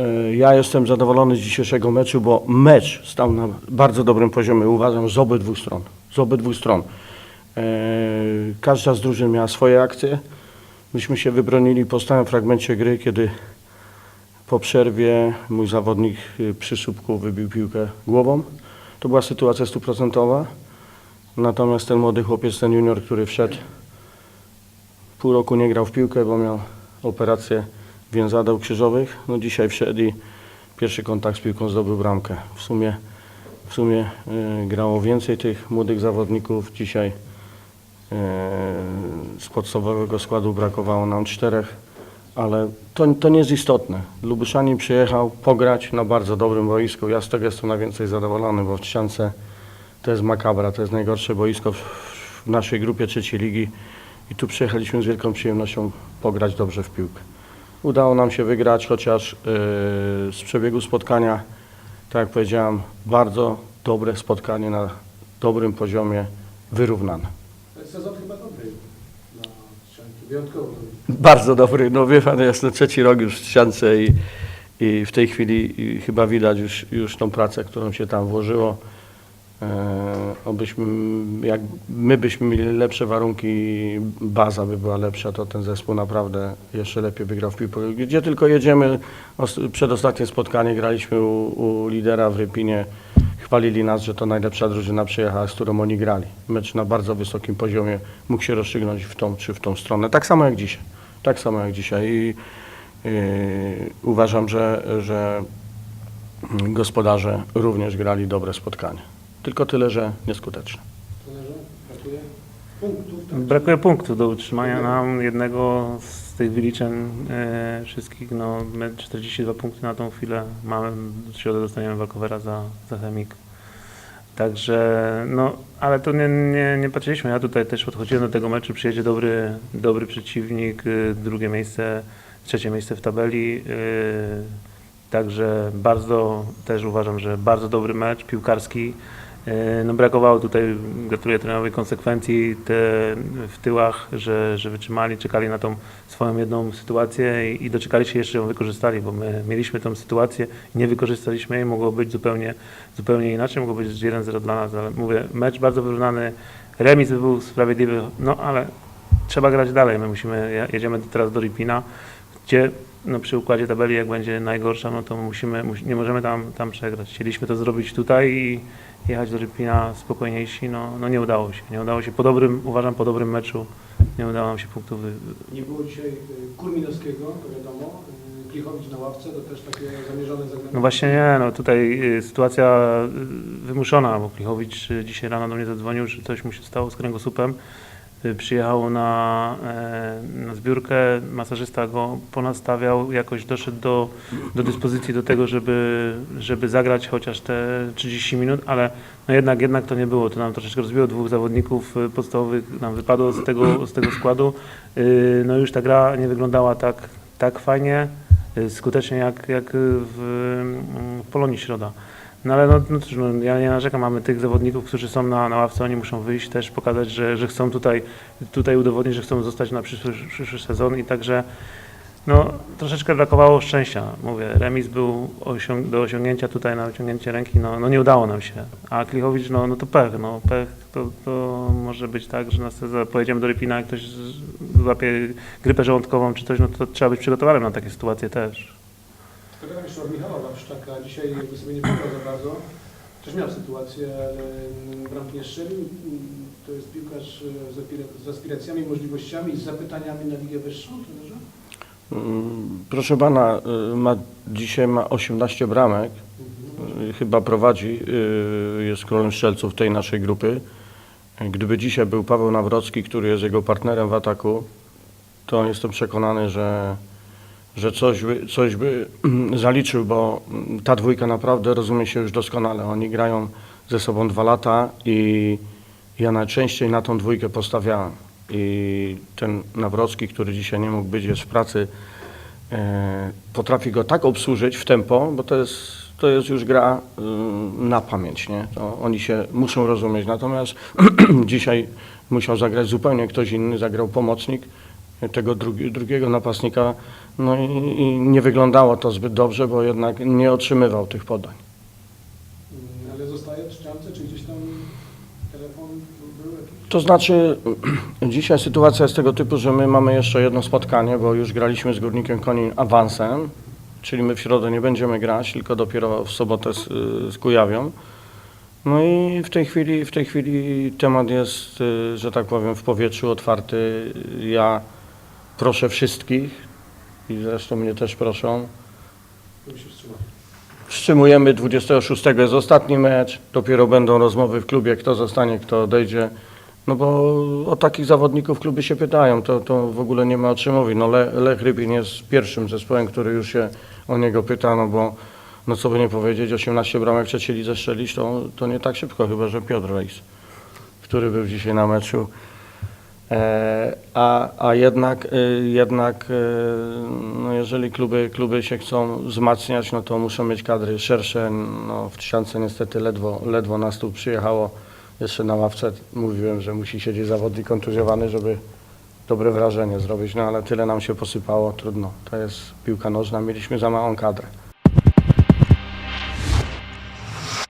E, Ja jestem zadowolony z dzisiejszego meczu, bo mecz stał na bardzo dobrym poziomie, uważam, z obydwu stron. Z obydwu stron. E, Każda z drużyn miała swoje akcje. Myśmy się wybronili po stałym fragmencie gry, kiedy po przerwie mój zawodnik y, przy słupku wybił piłkę głową. To była sytuacja stuprocentowa. Natomiast ten młody chłopiec, ten junior, który wszedł, pół roku nie grał w piłkę, bo miał operację więzadeł krzyżowych. No dzisiaj wszedł i pierwszy kontakt z piłką zdobył bramkę. W sumie, w sumie y, grało więcej tych młodych zawodników. Dzisiaj y, z podstawowego składu brakowało nam czterech, ale to, to nie jest istotne. Lubuszanin przyjechał pograć na bardzo dobrym boisku. Ja z tego jestem najwięcej zadowolony, bo w Trzciance to jest makabra, to jest najgorsze boisko w, w naszej grupie trzeciej ligi i tu przyjechaliśmy z wielką przyjemnością pograć dobrze w piłkę. Udało nam się wygrać, chociaż yy, z przebiegu spotkania, tak jak powiedziałem, bardzo dobre spotkanie na dobrym poziomie, wyrównane. Sezon chyba dobry dla Strzelki, wyjątkowo dobry. Bardzo dobry, no wie pan, jest to trzeci rok już w ściance i, i w tej chwili chyba widać już, już tą pracę, którą się tam włożyło. E, obyśmy, jak my byśmy mieli lepsze warunki, baza by była lepsza, to ten zespół naprawdę jeszcze lepiej wygrał w piłkę. Gdzie tylko jedziemy, os- przedostatnie spotkanie graliśmy u, u lidera w Rypinie, chwalili nas, że to najlepsza drużyna przyjechała, z którą oni grali. Mecz na bardzo wysokim poziomie mógł się rozstrzygnąć w tą czy w tą stronę. Tak samo jak dzisiaj. Tak samo jak dzisiaj. I yy, uważam, że, że gospodarze również grali dobre spotkanie. Tylko tyle, że nieskuteczne. Brakuje punktów do utrzymania nam jednego z tych wyliczeń e, wszystkich. No, my 42 punkty na tą chwilę mamy. W środę dostaniemy walkowera za, za chemik. Także, no, ale to nie, nie, nie patrzyliśmy. Ja tutaj też podchodziłem do tego meczu. Przyjedzie dobry, dobry przeciwnik, y, drugie miejsce, trzecie miejsce w tabeli. y, Także bardzo też uważam, że bardzo dobry mecz piłkarski. E, No brakowało tutaj, gratuluję trenerowi konsekwencji te w tyłach, że, że wytrzymali, czekali na tą swoją jedną sytuację i, i doczekali się jeszcze ją wykorzystali, bo my mieliśmy tą sytuację, nie wykorzystaliśmy jej, mogło być zupełnie, zupełnie inaczej, mogło być 1-0 dla nas, ale mówię, mecz bardzo wyrównany, remis by był sprawiedliwy, no ale trzeba grać dalej, my musimy, je- jedziemy teraz do Ripina, gdzie no, przy układzie tabeli jak będzie najgorsza, no to musimy, mus- nie możemy tam, tam przegrać. Chcieliśmy to zrobić tutaj i jechać do Rypina spokojniejsi, no, no nie udało się. Nie udało się po dobrym, uważam po dobrym meczu, nie udało nam się punktów wy... Nie było dzisiaj y, Kurminowskiego, to wiadomo. Y, Klichowicz na ławce, to też takie zamierzone zagranie. No właśnie nie, no tutaj y, sytuacja wymuszona, bo Klichowicz dzisiaj rano do mnie zadzwonił, że coś mu się stało z kręgosłupem. Y, Przyjechał na, e, na zbiórkę, masażysta go ponastawiał, jakoś doszedł do, do dyspozycji do tego, żeby, żeby zagrać chociaż te 30 minut, ale no jednak, jednak to nie było. To nam troszeczkę rozbiło dwóch zawodników y, podstawowych, nam wypadło z tego, z tego składu. Y, No już ta gra nie wyglądała tak, tak fajnie, skutecznie jak, jak w, w Polonii Środa. No ale no, no cóż, no, ja nie narzekam, mamy tych zawodników, którzy są na, na ławce, oni muszą wyjść też, pokazać, że, że chcą tutaj, tutaj udowodnić, że chcą zostać na przyszły, przyszły sezon i także no, troszeczkę brakowało szczęścia. Mówię, remis był do osiągnięcia tutaj na wyciągnięcie ręki, no, no nie udało nam się. A Klichowicz, no, no to pech, no pech to, to może być tak, że nas pojedziemy do Rypina, jak ktoś złapie grypę żołądkową czy coś, no to trzeba być przygotowanym na takie sytuacje też. Zapytam jeszcze od Michała Wawrzyszczaka. Dzisiaj jakby sobie nie pograł za bardzo. Też miał sytuację, ale bramki nie strzelił. To jest piłkarz y, z aspira- z aspiracjami, możliwościami i z zapytaniami na ligę wyższą, trenerze? Mm, Proszę pana, y, ma, dzisiaj ma 18 bramek, y, chyba prowadzi, jest królem strzelców tej naszej grupy. Gdyby dzisiaj był Paweł Nawrocki, który jest jego partnerem w ataku, to jestem przekonany, że, że coś, by, coś by zaliczył, bo mm, ta dwójka naprawdę rozumie się już doskonale. Oni grają ze sobą dwa lata i ja najczęściej na tą dwójkę postawiałem. I ten Nawrocki, który dzisiaj nie mógł być, jest w pracy, e, potrafi go tak obsłużyć w tempo, bo to jest, to jest już gra y, na pamięć, nie? To oni się muszą rozumieć. Natomiast dzisiaj musiał zagrać zupełnie ktoś inny, zagrał pomocnik tego drugi, drugiego napastnika. No i, i nie wyglądało to zbyt dobrze, bo jednak nie otrzymywał tych podań. Mm, Ale zostaje w ściance, czy gdzieś tam telefon był jakiś? To znaczy, dzisiaj sytuacja jest tego typu, że my mamy jeszcze jedno spotkanie, bo już graliśmy z Górnikiem Konin awansem, czyli my w środę nie będziemy grać, tylko dopiero w sobotę z, z Kujawią. No i w tej chwili, w tej chwili temat jest, y, że tak powiem, w powietrzu otwarty. Ja proszę wszystkich i zresztą mnie też proszą. Wstrzymujemy 26 jest ostatni mecz, dopiero będą rozmowy w klubie, kto zostanie, kto odejdzie. No bo o takich zawodników kluby się pytają, to, to w ogóle nie ma o czym mówić. No Le, Lech Rybin jest pierwszym zespołem, który już się o niego pyta, no bo no co by nie powiedzieć, 18 bramek trzeciej lidze strzelić, to, to nie tak szybko, chyba że Piotr Rejs, który był dzisiaj na meczu. E, a, a jednak, y, jednak y, no jeżeli kluby, kluby się chcą wzmacniać, no to muszą mieć kadry szersze. No w Trzciance niestety ledwo, ledwo nas tu przyjechało. Jeszcze na ławce mówiłem, że musi siedzieć zawodnik kontuzjowany, żeby dobre wrażenie zrobić, no ale tyle nam się posypało, trudno. To jest piłka nożna, mieliśmy za małą kadrę.